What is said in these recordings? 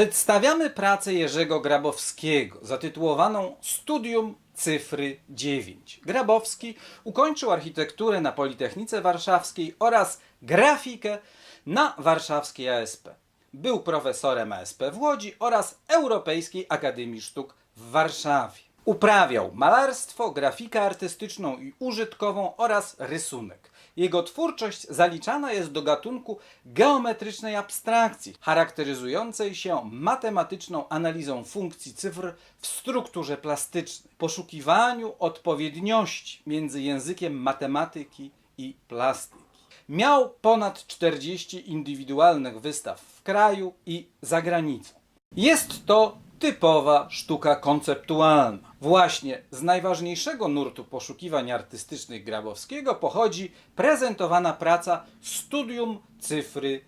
Przedstawiamy pracę Jerzego Grabowskiego zatytułowaną Studium Cyfry 9. Grabowski ukończył architekturę na Politechnice Warszawskiej oraz grafikę na Warszawskiej ASP. Był profesorem ASP w Łodzi oraz Europejskiej Akademii Sztuk w Warszawie. Uprawiał malarstwo, grafikę artystyczną i użytkową oraz rysunek. Jego twórczość zaliczana jest do gatunku geometrycznej abstrakcji, charakteryzującej się matematyczną analizą funkcji cyfr w strukturze plastycznej, poszukiwaniu odpowiedniości między językiem matematyki i plastyki. Miał ponad 40 indywidualnych wystaw w kraju i za granicą. Jest to typowa sztuka konceptualna. Właśnie z najważniejszego nurtu poszukiwań artystycznych Grabowskiego pochodzi prezentowana praca Studium Cyfry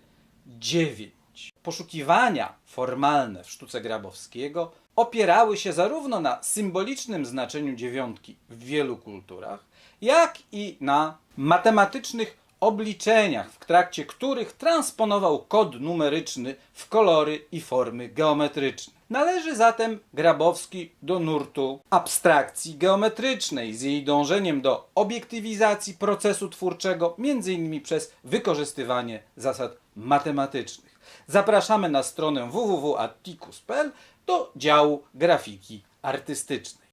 9. Poszukiwania formalne w sztuce Grabowskiego opierały się zarówno na symbolicznym znaczeniu dziewiątki w wielu kulturach, jak i na matematycznych obliczeniach, w trakcie których transponował kod numeryczny w kolory i formy geometryczne. Należy zatem Grabowski do nurtu abstrakcji geometrycznej z jej dążeniem do obiektywizacji procesu twórczego, m.in. przez wykorzystywanie zasad matematycznych. Zapraszamy na stronę www.atticus.pl do działu grafiki artystycznej.